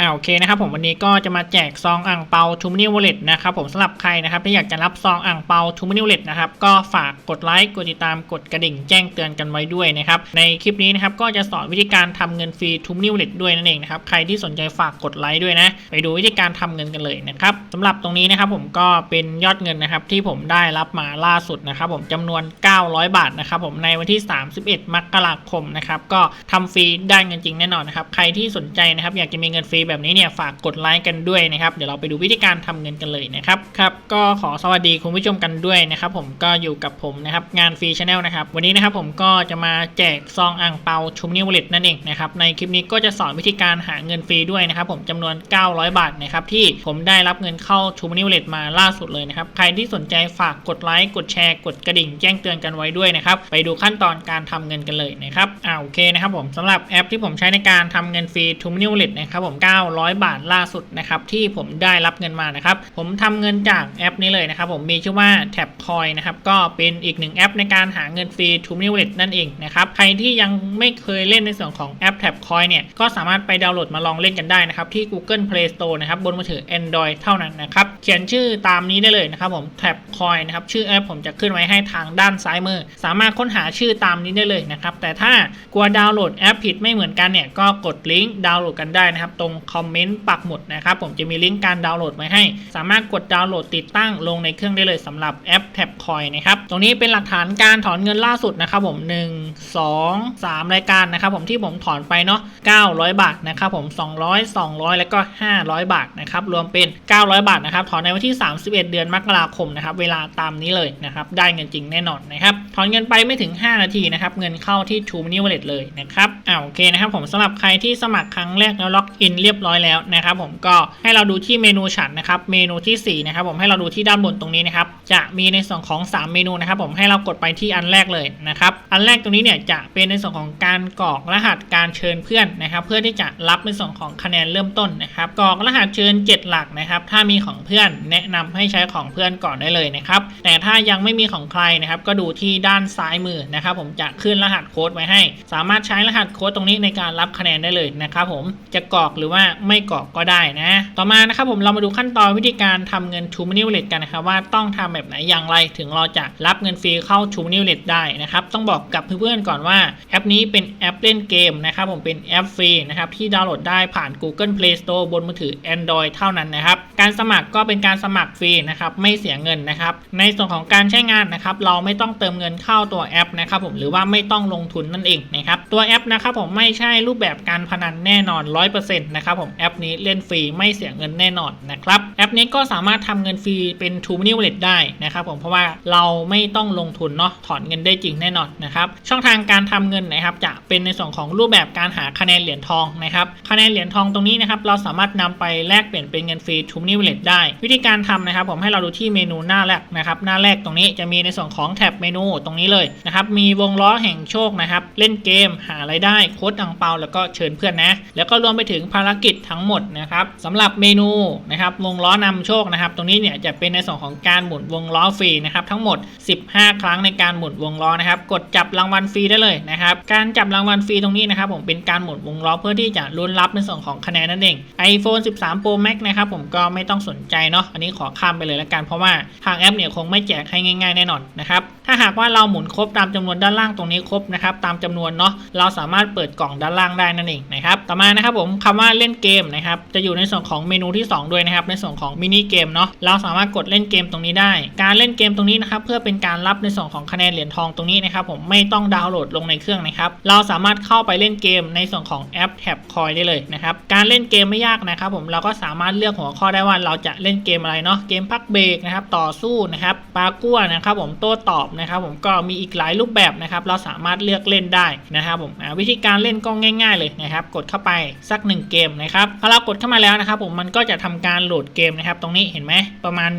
อ่าโอเคนะครับผมวันนี้ก็จะมาแจกซองอ่างเปาทูมินิวเลตนะครับผมสำหรับใครนะครับที่อยากจะรับซองอ่างเปาทูมินิวเลตนะครับก็ฝากกดไลค์กดติดตามกดกระดิ่งแจ้งเตือนกันไว้ด้วยนะครับในคลิปนี้นะครับก็จะสอนวิธีการทำเงินฟรีทูมินิวเลตด้วยนั่นเองนะครับใครที่สนใจฝากกดไลค์ด้วยนะ ไปดูวิธีการทำเงินกันเลยนะครับสำหรับตรงนี้นะครับผมก็เป็นยอดเงินนะครับที่ผมได้รับมาล่าสุดนะครับผมจำนวน 900 บาทนะครับผมในวันที่ 31 มกราคมนะครับก็ทำฟรีได้เงินจริงแน่นอนนะครับใครที่สนใจนะครับอยากจะมีเงินฟรีแบบนี้เนี่ยฝากกดไลค์กันด้วยนะครับ เดี๋ยวเราไปดูวิธีการทำเงินกันเลยนะครับครับก็ขอสวัสดีคุณผู้ชมกันด้วยนะครับผมก็อยู่กับผมนะครับงานฟรีชาแนลนะครับวันนี้นะครับผมก็จะมาแจกซองอ่างเปาชุมนิวเลตนั่นเองนะครับในคลิปนี้ก็จะสอนวิธีการหาเงินฟรีด้วยนะครับผมจำนวน 900 บาทนะครับที่ผมได้รับเงินเข้าชุมนิวเลตมาล่าสุดเลยนะครับใครที่สนใจฝากกดไลค์กดแชร์กดกระดิ่งแจ้งเตือนกันไว้ด้วยนะครับไปดูขั้นตอนการทำเงินกันเลยนะครับอ่าโอเคนะครับผมสำหรับแอปที่ผมใช้ในการทำเงินฟรีทูมินิวเลตนะครับผม900 บาทล่าสุดนะครับที่ผมได้รับเงินมานะครับผมทำเงินจากแอปนี้เลยนะครับผมมีชื่อว่า Tap Coin นะครับก็เป็นอีกหนึ่งแอปในการหาเงินฟรีทูมิวเลตนั่นเองนะครับใครที่ยังไม่เคยเล่นในส่วนของแอป Tap Coin เนี่ยก็สามารถไปดาวน์โหลดมาลองเล่นกันได้นะครับที่ Google Play Store นะครับบนมือถือ Android เท่านั้นนะครับเขียนชื่อตามนี้ได้เลยนะครับผม Tap Coin นะครับชื่อแอปผมจะขึ้นไว้ให้ทางด้านซ้ายมือ สามารถค้นหาชื่อตามนี้ได้เลยนะครับแต่ถ้ากลัวดาวน์โหลดแอปผิดไม่เหมือนกันเนี่ยก็กดลิงก์ดาวน์โหลดกันได้นะครับตรงคอมเมนต์ปักหมุดนะครับ ผมจะมีลิงก์การดาวน์โหลดไว้ให้ สามารถกดดาวน์โหลดติดตั้งลงในเครื่องได้เลยสำหรับแอป Tap Coin นะครับ ตรงนี้เป็นหลักฐานการถอนเงินล่าสุดนะครับผม 1 2 3 รายการนะครับผมที่ผมถอนไปเนาะ900 บาทนะครับผม 200 200 แล้วก็ 500 บาทนะครับรวมเป็น 900 บาทนะครับถอนในวันที่ 31 เดือนมกราคมนะครับเวลาตามนี้เลยนะครับได้เงินจริงแน่นอนนะครับถอนเงินไปไม่ถึง 5 นาทีนะครับเงินเข้าที่ True Money Wallet เลยนะครับอ่าโอเคนะครับผมสำหรับใครที่สมัครครั้งแรกแล้วล็อกอินเรียบร้อยแล้วนะครับผมก็ให้เราดูที่เมนูฉันนะครับเมนูที่4นะครับผมให้เราดูที่ด้านบนตรงนี้นะครับจะมีในส่วนของ 3 เมนูนะครับผมให้เรากดไปที่อันแรกเลยนะครับอันแรกตรงนี้เนี่ยจะเป็นในส่วนของการกรอกรหัสการเชิญเพื่อนนะครับ เพื่อที่จะรับในส่วนของคะแนนเริ่มต้นนะครับกรอกรหัสเชิญ 7 หลักนะครับ ถ้ามีของเพื่อนแนะนำให้ใช้ของเพื่อนก่อนได้เลยนะครับแต่ถ้ายังไม่มีของใครนะครับก็ดูที่ด้านซ้ายมือนะครับ ผมจะขึ้นรหัสโค้ดไว้ให้ สามารถใช้รหัสโค้ดตรงนี้ในการรับคะแนนได้เลยนะครับผมจะกรอกหรือว่าไม่กรอกก็ได้นะ ต่อมานะครับผมเรามาดูขั้นตอนวิธีการทำเงิน t ูมินิวเลตกันนะครับว่าต้องทำแบบไหนอย่างไรถึงเราจะรับเงินฟรีเข้า t ูมินิวเลตได้นะครับต้องบอกกับเพื่อนๆก่อนว่าแอปนี้เป็นแอปเล่นเกมนะครับผมเป็นแอปฟรีนะครับที่ดาวน์โหลดได้ผ่าน Google Play Store บนมือถือ Android เท่านั้นนะครับการสมัครก็เป็นการสมัครฟรีนะครับไม่เสียเงินนะครับในส่วนของการใช้งานนะครับเราไม่ต้องเติมเงินเข้าตัวแอปนะครับผมหรือว่าไม่ต้องลงทุนนั่นเองนะครับตัวแอปนะครับผมไม่ใช่รูปแบบการพนันแน่นอน 100%นะครับผมแอปนี้เล่นฟรีไม่เสียเงินแน่นอนนะครับแอปนี้ก็สามารถทำเงินฟรีเป็น t ูมินิวเลตได้นะครับผมเพราะว่าเราไม่ต้องลงทุนเนาะถอนเงินได้จริงแน่นอนนะครับช่องทางการทำเงินนะครับจะเป็นในส่วนของรูปแบบการหาคะแนนเหรียญทองนะครับคะแนนเหรียญทองตรงนี้นะครับเราสามารถนำไปแลกเปลี่ยนเป็นเงินฟรี t ูมินิวเลตได้ วิธีการทำนะครับผมให้เราดูที่เมนูหน้าแรกนะครับหน้าแรกตรงนี้จะมีในส่วนของแท็บเมนูตรงนี้เลยนะครับมีวงล้อแห่งโชคนะครับเล่นเกมหารายได้โค้ดอังเปาแล้วก็เชิญเพื่อนนะแล้วก็รวมไปถึงภารกิจทั้งหมดนะครับสำหรับเมนูนะครับวงล้อนำโชคนะครับ ตรงนี้เนี่ยจะเป็นในส่วนของการหมุนวงล้อฟรีนะครับทั้งหมด 15 ครั้งในการหมุนวงล้อนะครับ กดจับรางวัลฟรีได้เลยนะครับ การจับรางวัลฟรีตรงนี้นะครับผมเป็นการหมุนวงล้อเพื่อที่จะลุ้นรับในส่วนของคะแนนนั่นเอง iPhone 13 Pro Max นะครับผมก็ไม่ต้องสนใจเนาะอันนี้ขอข้ามไปเลยละกันเพราะว่าทางแอปเนี่ยคงไม่แจกให้ง่าย ๆแน่นอนนะครับ ถ้าหากว่าเราหมุนครบตามจำนวนด้านล่างตรงนี้ครบนะครับตามจำนวนเนาะเราสามารถเปิดกล่องด้านล่างได้นั่นเองนะครับต่อมานะครับผมคำว่าเล่นเกมนะครับจะอยู่ในส่วนของเมนูที่ 2 ด้วยนะครับในส่วนของมินิเกมเนาะเราสามารถกดเล่นเกมตรงนี้ได้ การเล่นเกมตรงนี้นะครับเพื่อเป็นการรับในส่วนของคะแนนเหรียญทองตรงนี้นะครับผมไม่ต้องดาวน์โหลดลงในเครื่องนะครับเราสามารถเข้าไปเล่นเกมในส่วนของแอปแท็บคอยได้เลยนะครับการเล่นเกมไม่ยากนะครับผมเราก็สามารถเลือกหัวข้อได้ว่าเราจะเล่นเกมอะไรเนาะเกมพักเบรกนะครับต่อสู้นะครับปากัวนะครับผมโต้ตอบนะครับผมก็มีอีกหลายรูปแบบนะครับเราสามารถเลือกเล่นได้นะครับผมวิธีการเล่นก็ง่าย ๆ เลยนะครับกดเข้าไปสัก 1 เกมนะครับพอเรากดเข้ามาแล้วนะครับผมมันก็จะทำการโหลดเกมนะครับตรงนี้เห็นไหมประมาณ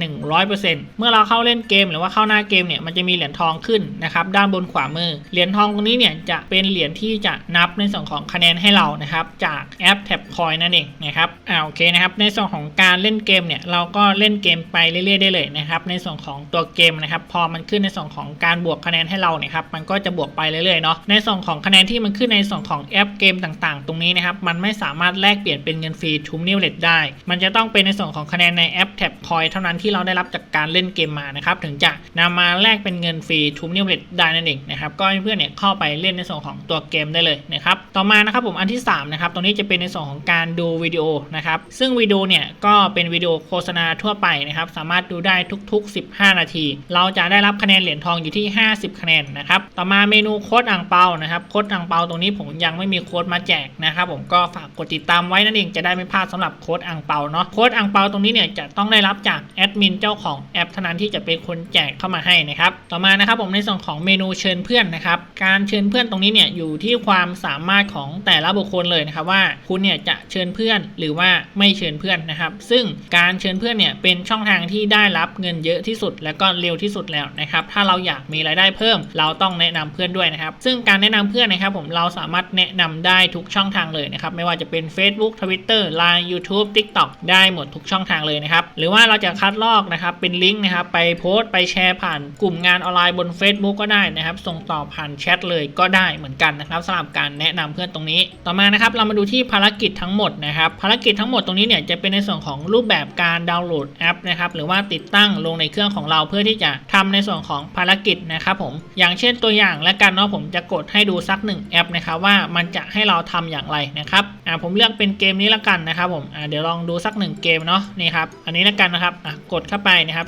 100%เมื่อเราเข้าเล่นเกมหรือว่าเข้าหน้าเกมเนี่ยมันจะมีเหรียญทองขึ้นนะครับด้านบนขวามือเหรียญทองตรงนี้เนี่ยจะเป็นเหรียญที่จะนับในส่วนของคะแนนให้เรานะครับจากแอปแท็บคอยนั่นเองนะครับอ่าโอเคนะครับในส่วนของการเล่นเกมเนี่ยเราก็เล่นเกมไปเรื่อยๆได้เลยนะครับในส่วนของตัวเกมนะครับพอมันขึ้นในส่วนของของการบวกคะแนนให้เราเนี่ยครับมันก็จะบวกไปเรื่อยๆเนาะในส่วนของคะแนนที่มันขึ้นในส่วนของแอปเกมต่างๆ ตรงนี้นะครับมันไม่สามารถแลกเปลี่ยนเป็นเงินฟรีทูมนิวเลตได้ มันจะต้องเป็นในส่วนของคะแนนในแอปแท็บคอยเท่านั้นที่เราได้รับจากการเล่นเกมมานะครับถึงจะนำมาแลกเป็นเงินฟรีทูมนิวเลตได้นั่นเองนะครับก็ให้เพื่อนเนี่ยเข้าไปเล่นในส่วนของตัวเกมได้เลยนะครับต่อมานะครับผมอันที่สามนะครับตรงนี้จะเป็นในส่วนของการดูวิดีโอนะครับซึ่งวิดีโอเนี่ยก็เป็นวิดีโอโฆษณาทั่วไปนะครับสามารถดูได้ทุก ๆ 15 นาที เราจะได้รับคะแนนเหรียญทองอยู่ที่ 50คะแนนนะครับต่อมาเมนูโค้ดอ่างเปานะครับโค้ดอ่างเปาตรงนี้ผมยังไม่มีโค้ดมาแจกนะครับผมก็ฝากกดติดตามไว้นั่นเองจะได้ไม่พลาดสำหรับโค้ดอ่างเปาเนาะโค้ดอ่างเปาตรงนี้เนี่ยจะต้องได้รับจากแอดมินเจ้าของแอปเท่านั้นที่จะเป็นคนแจกเข้ามาให้นะครับต่อมานะครับผมในส่วนของเมนูเชิญเพื่อนนะครับการเชิญเพื่อนตรงนี้เนี่ยอยู่ที่ความสามารถของแต่ละบุคคลเลยนะครับว่าคุณเนี่ยจะเชิญเพื่อนหรือว่าไม่เชิญเพื่อนนะครับ ซึ่งการเชิญเพื่อนเนี่ยเป็นช่องทางที่ได้รับเงินเยอะที่สุด และก็เร็วที่สุดแล้วนะครับถ้าเราอยากมีรายได้เพิ่ม เราต้องแนะนำเพื่อนด้วยนะครับ ซึ่งการแนะนำเพื่อนนะครับผมเราสามารถแนะนำได้ทุกช่องทางเลยนะครับไม่ว่าจะเป็น Facebook Twitter Line YouTube TikTok ได้หมดทุกช่องทางเลยนะครับหรือว่าเราจะคัดลอกนะครับเป็นลิงก์นะครับไปโพสต์ไปแชร์ผ่านกลุ่มงานออนไลน์บน Facebook ก็ได้นะครับ ส่งต่อผ่านแชทเลยก็ได้เหมือนกันนะครับสำหรับการแนะนำเพื่อนตรงนี้ ต่อมานะครับเรามาดูที่ภารกิจทั้งหมดนะครับภารกิจทั้งหมดตรงนี้เนี่ยจะเป็นในส่วนของรูปแบบการดาวน์โหลดแอปนะครับหรือว่าติดตั้งลงในเครื่องของเราเพื่อที่จะทำในส่วนของภารกิจนะครับผมอย่างเช่นตัวอย่างและกันเนาะผมจะกดให้ดูสักหนึ่งแอปนะครับว่ามันจะให้เราทำอย่างไรนะครับอ่าผมเลือกเป็นเกมนี้ละกันนะครับผมอ่าเดี๋ยวลองดูสักหนึ่งเกมเนาะนี่ครับอันนี้ละกันนะครับอะกดเข้าไปนะครับ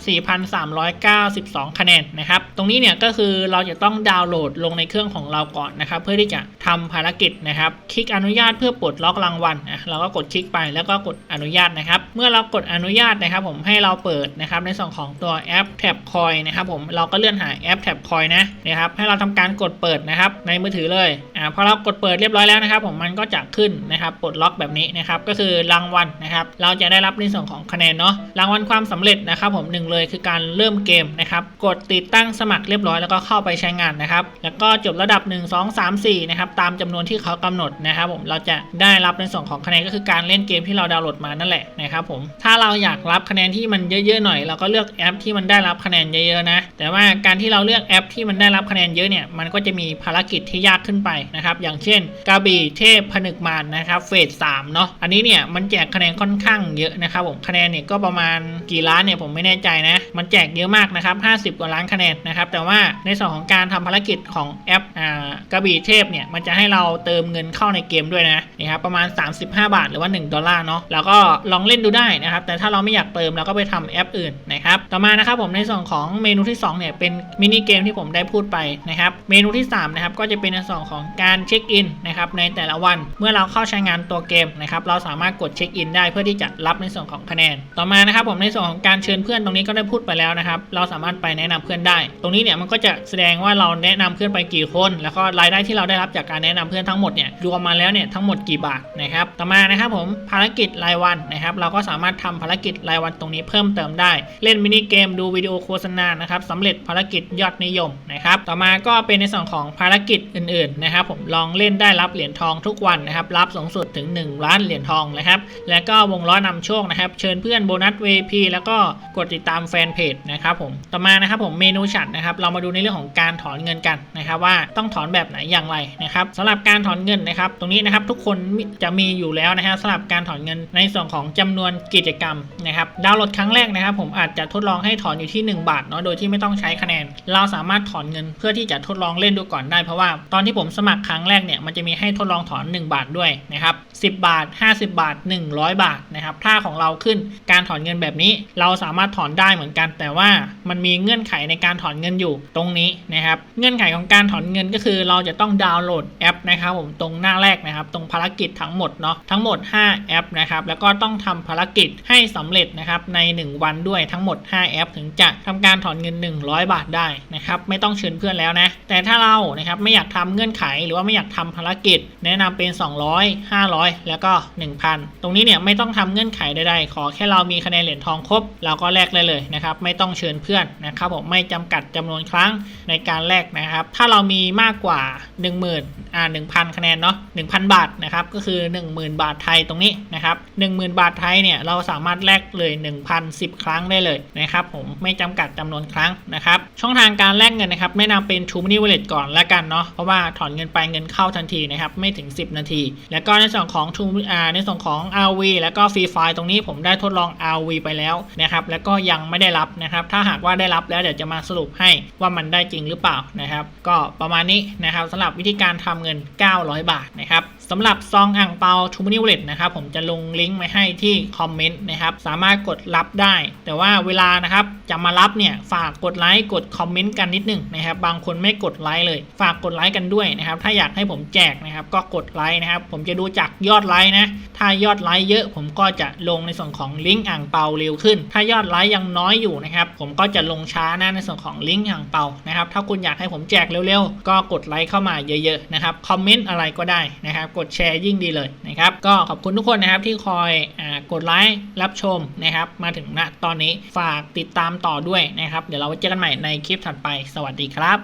4,392 คะแนนนะครับตรงนี้เนี่ยก็คือเราจะต้องดาวน์โหลดลงในเครื่องของเราก่อนนะครับเพื่อที่จะทำภารกิจนะครับคลิกอนุญาตเพื่อปลดล็อกรางวัลอะเราก็กดคลิกไปแล้วก็กดอนุญาตนะครับเมื่อเรากดอนุญาตนะครับผมให้เราเปิดนะครับในส่วนของตัวแอปแท็บคอยนะครับผมเราก็เลื่อนหาแอปแท็บคอยนะนะครับให้เราทำการกดเปิดนะครับในมือถือเลยอ่าพอเรากดเปิดเรียบร้อยแล้วนะครับผมมันก็จะขึ้นนะครับปลดล็อกแบบนี้นะครับก็คือรางวัลนะครับเราจะได้รับในส่วนของคะแนนเนาะรางวัลความสำเร็จนะครับผมหนึ่งเลยคือการเริ่มเกมนะครับกดติดตั้งสมัครเรียบร้อยแล้วก็เข้าไปใช้งานนะครับแล้วก็จบระดับ 1 2 3 4นะครับตามจำนวนที่เขากำหนดนะครับผมเราจะได้รับในส่วนของคะแนนก็คือการเล่นเกมที่เราดาวน์โหลดมานั่นแหละนะครับผมถ้าเราอยากรับคะแนนที่มันเยอะๆหน่อยเราก็เลือกแอปที่มันได้รับคะแนนเยอะๆนะแต่ว่าการที่เราเลือกแอปที่มันได้รับคะแนนเยอะเนี่ยมันก็จะมีภารกิจที่ยากขึ้นไปนะครับอย่างเช่นกระบี่เทพผนึกมารนะครับเฟสสามเนาะอันนี้เนี่ยมันแจกคะแนนค่อนข้างเยอะนะครับผมคะแนนเนี่ยก็ประมาณกี่ล้านเนี่ยผมไม่แน่ใจนะมันแจกเยอะมากนะครับ50 กว่าล้านคะแนนนะครับแต่ว่าในส่วนของการทำภารกิจของแอปอ่ากระบี่เทพเนี่ยมันจะให้เราเติมเงินเข้าในเกมด้วยนะนี่ครับประมาณ 35 บาทหรือว่า 1 ดอลลาร์เนาะแล้วก็ลองเล่นดูได้นะครับแต่ถ้าเราไม่อยากเติมเราก็ไปทำแอปอื่นนะครับต่อมานะครับผมในส่วนของเมนูที่2เนี่ยเป็นมินิเกมที่ผมได้พูดไปนะครับเมนูที่3นะครับก็จะเป็นในส่วนของการเช็คอินนะครับในแต่ละวันเมื่อเราเข้าใช้งานตัวเกมนะครับเราสามารถกดเช็คอินได้เพื่อที่จะรับในส่วนของคะแนน ต่อมานะครับผมในส่วนของการเชิญเพื่อนตรงนี้ก็ได้พูดไปแล้วนะครับเราสามารถไปแนะนำเพื่อนได้ ตรงนี้เนี่ยมันก็จะแสดงว่าเราแนะนำเพื่อนไปกี่คน แล้วก็รายได้ที่เราได้รับจากการแนะนำเพื่อนทั้งหมดเนี่ยรวมมาแล้วเนี่ยทั้งหมดกี่บาทนะครับต่อมานะครับผมภารกิจรายวันนะครับเราก็สามารถทำภารกิจรายวันตรงนี้เพิ่มเติมได้ เล่นมินิเกมดูวิดีโอโฆษณานะครับสำเร็จภารกิจยอดนิยมนะครับ ต่อมาก็เป็นในส่วนของภารกิจอื่นๆนะครับ ผมลองเล่นได้รับเหรียญทองทุกวันนะครับ รับสูงสุดถึง 1 ล้านเหรียญทองนะครับ แล้วก็วงล้อนำโชคนะครับ เชิญเพื่อนโบนัส VP แล้วก็กดติดตามแฟนเพจนะครับผม ต่อมานะครับผมเมนูฉัดนะครับ เรามาดูในเรื่องของการถอนเงินกันนะครับ ว่าต้องถอนแบบไหนอย่างไรนะครับสำหรับการถอนเงินนะครับ ตรงนี้นะครับทุกคนจะมีอยู่แล้วนะฮะสำหรับการถอนเงินในส่วนของจำนวนกิจกรรมนะครับ ดาวน์โหลดครั้งแรกนะครับ ผมอาจจะทดลองให้ถอนอยู่ที่ 1 บาทเนาะโดยที่ไม่ต้องใช้คะแนนเราสามารถถอนเงินเพื่อที่จะทดลองเล่นดูก่อนได้ เพราะว่าตอนที่ผมสมัครครั้งแรกเนี่ยมันจะมีให้ทดลองถอน 1 บาทด้วยนะครับ10 บาท 50 บาท 100 บาทนะครับถ้าของเราขึ้นการถอนเงินแบบนี้ เราสามารถถอนได้เหมือนกัน แต่ว่ามันมีเงื่อนไขในการถอนเงินอยู่ตรงนี้นะครับเงื่อนไขของการถอนเงินก็คือ เราจะต้องดาวน์โหลดแอปนะครับผมตรงหน้าแรกนะครับ ตรงภารกิจทั้งหมดเนาะทั้งหมด 5 แอปนะครับแล้วก็ต้องทำภารกิจให้สำเร็จนะครับใน 1 วันด้วยทั้งหมด 5 แอป ถึงจะทำการถอนเงิน 100 บาทได้นะครับไม่ต้องเชิญเพื่อนแล้วนะแต่ถ้าเรานะครับไม่อยากทำเงื่อนไขหรือว่าไม่อยากทำภารกิจ แนะนำเป็น 200 500 แล้วก็ 1,000 ตรงนี้เนี่ยไม่ต้องทำเงื่อนไขใดๆขอแค่เรามีคะแนนเหรียญทองครบ เราก็แลกได้เลยนะครับไม่ต้องเชิญเพื่อนนะครับผมไม่จำกัดจำนวนครั้งในการแลกนะครับถ้าเรามีมากกว่า 10,000อ่า1,000 คะแนนเนาะ1,000 บาทนะครับก็คือ 10,000 บาทไทยตรงนี้นะครับ10,000 บาทไทยเนี่ยเราสามารถแลกเลย 1,010 ครั้งได้เลยนะครับผมไม่จำกัดจำนวนครั้งนะครับช่องทางการแลกเงินนะครับแนะนำเป็น True Money Wallet ก่อนละกันเนาะเพราะว่าถอนเงินไปเงินเข้าทันทีนะครับไม่ถึง 10 นาที แล้วก็ในส่วนของ True ในส่วนของ RV แล้วก็ Free Fire ตรงนี้ผมได้ทดลอง RV ไปแล้วนะครับแล้วก็ยังไม่ได้รับนะครับถ้าหากว่าได้รับแล้วเดี๋ยวจะมาสรุปให้ว่ามันได้จริงหรือเปล่านะครับก็ประมาณนี้นะครับสำหรับวิธีการทำเงิน 900 บาทนะครับ สำหรับซองอ่างเปา True Money Wallet นะครับผมจะลงลิงก์ไว้ให้ที่คอมเมนต์นะครับสามารถกดรับได้ แต่ว่าเวลานะครับจะมารับเนี่ยฝากกดไลค์กดคอมเมนต์กันนิดนึงนะครับบางคนไม่กดไลค์เลย ฝากกดไลค์กันด้วยนะครับถ้าอยากให้ผมแจกนะครับก็กดไลค์นะครับผมจะดูจากยอดไลค์นะถ้ายอดไลค์เยอะผมก็จะลงในส่วนของลิงก์อ่างเปาเร็วขึ้น ถ้ายอดไลค์ยังน้อยอยู่นะครับผมก็จะลงช้านะในส่วนของลิงก์อ่างเปานะครับถ้าคุณอยากให้ผมแจกเร็วๆ ก็กดไลค์เข้ามาเยอะๆนะครับคอมเมนต์อะไรก็ได้นะครับกดดแชร์ยิ่งดีเลยนะครับ ก็ขอบคุณทุกคนนะครับที่คอยอกดไลค์รับชมนะครับ มาถึงณตอนนี้ฝากติดตามต่อด้วยนะครับ เดี๋ยวเราไว้เจอกันใหม่ในคลิปถัดไปสวัสดีครับ